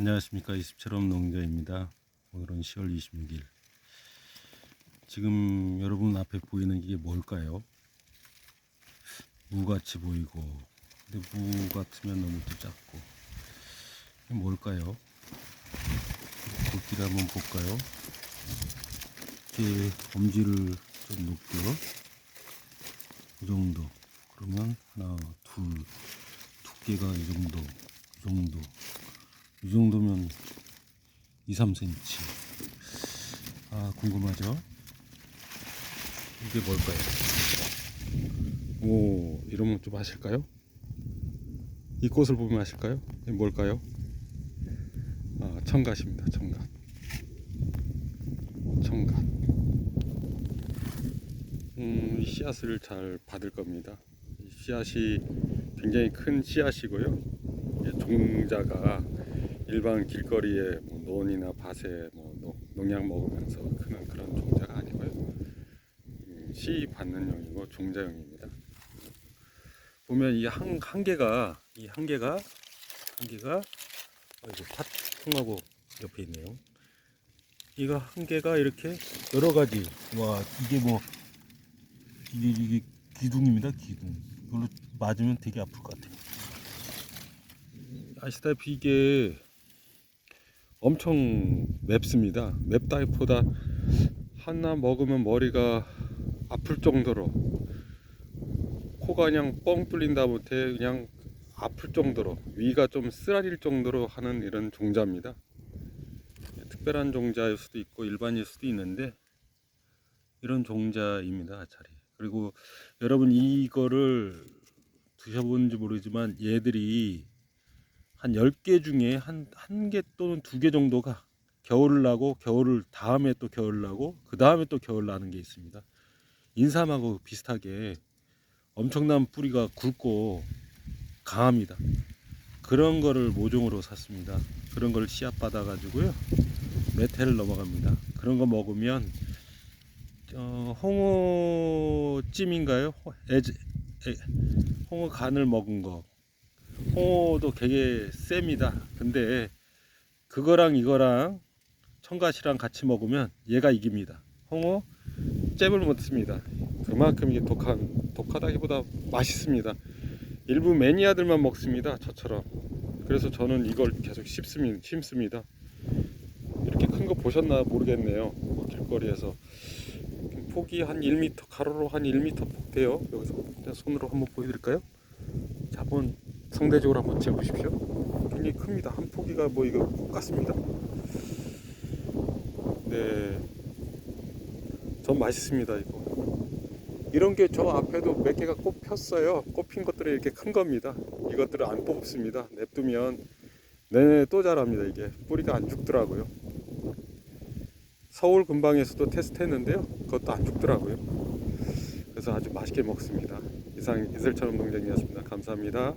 안녕하십니까 이습처럼 농자입니다. 오늘은 10월 26일. 지금 여러분 앞에 보이는 이게 뭘까요? 무같이 보이고, 근데 무 같으면 너무 또 작고. 이게 뭘까요? 굵기를 한번 볼까요? 이렇게 엄지를 좀 높여. 이 정도. 그러면 하나, 둘, 두께가 이 정도, 이 정도. 이 정도면 2, 3cm. 아, 궁금하죠? 이게 뭘까요? 오, 이러면 좀 아실까요? 이 꽃을 보면 아실까요? 이게 뭘까요? 아, 청갓입니다. 청갓. 청갓. 음, 이 씨앗을 잘 받을 겁니다. 이 씨앗이 굉장히 큰 씨앗이고요. 이게 종자가 일반 길거리에 뭐 논이나 밭에 뭐 노- 농약 먹으면서 크는 그런 종자가 아니고요. 음, 씨 받는 용이고 종자용입니다. 보면 이한 한 개가 이 한 개가 한 개가 어, 이거 팥통하고 옆에 있네요. 이거 한 개가 이렇게 여러 가지 와 이게 뭐 이게 이게 기둥입니다 기둥. 이걸로 맞으면 되게 아플 것 같아요. 아시다시피 이게 엄청 맵습니다. 맵다기보다 하나 먹으면 머리가 아플 정도로 코가 그냥 뻥 뚫린다 못해 그냥 아플 정도로 위가 좀 쓰라릴 정도로 하는 이런 종자입니다. 특별한 종자일 수도 있고 일반일 수도 있는데 이런 종자입니다. 아차리. 그리고 여러분 이거를 드셔본지 모르지만 얘들이 한 10개 중에 한 한 개 또는 두 개 정도가 겨울을 나고 겨울을 다음에 또 겨울 나고 그 다음에 또 겨울 나는 게 있습니다. 인삼하고 비슷하게 엄청난 뿌리가 굵고 강합니다. 그런 거를 모종으로 샀습니다. 그런 걸 씨앗 받아 가지고요. 메테를 넘어갑니다. 그런 거 먹으면 어, 홍어찜인가요? 홍어 간을 먹은 거 홍어도 되게 셉니다. 근데 그거랑 이거랑 청갓이랑 같이 먹으면 얘가 이깁니다. 홍어 잽을 못 씁니다. 그만큼 이게 독한 독하다기보다 맛있습니다. 일부 매니아들만 먹습니다. 저처럼. 그래서 저는 이걸 계속 씹습니다. 심습니다. 이렇게 큰 거 보셨나 모르겠네요. 뭐 길거리에서 폭이 한 1m 가로로 한 1m 폭 돼요. 여기서 그냥 손으로 한번 보여드릴까요? 자, 한번 상대적으로 한번 재보십시오. 굉장히 큽니다. 한 포기가 뭐 이거 꽃 같습니다. 네, 전 맛있습니다 이거. 이런 게 저 앞에도 몇 개가 꽃 폈어요. 꽃 핀 것들이 이렇게 큰 겁니다. 이것들을 안 뽑습니다. 냅두면 내내 또 자랍니다. 이게 뿌리가 안 죽더라고요. 서울 근방에서도 테스트 했는데요. 그것도 안 죽더라고요. 그래서 아주 맛있게 먹습니다. 이상 이슬처럼 농장이었습니다. 감사합니다.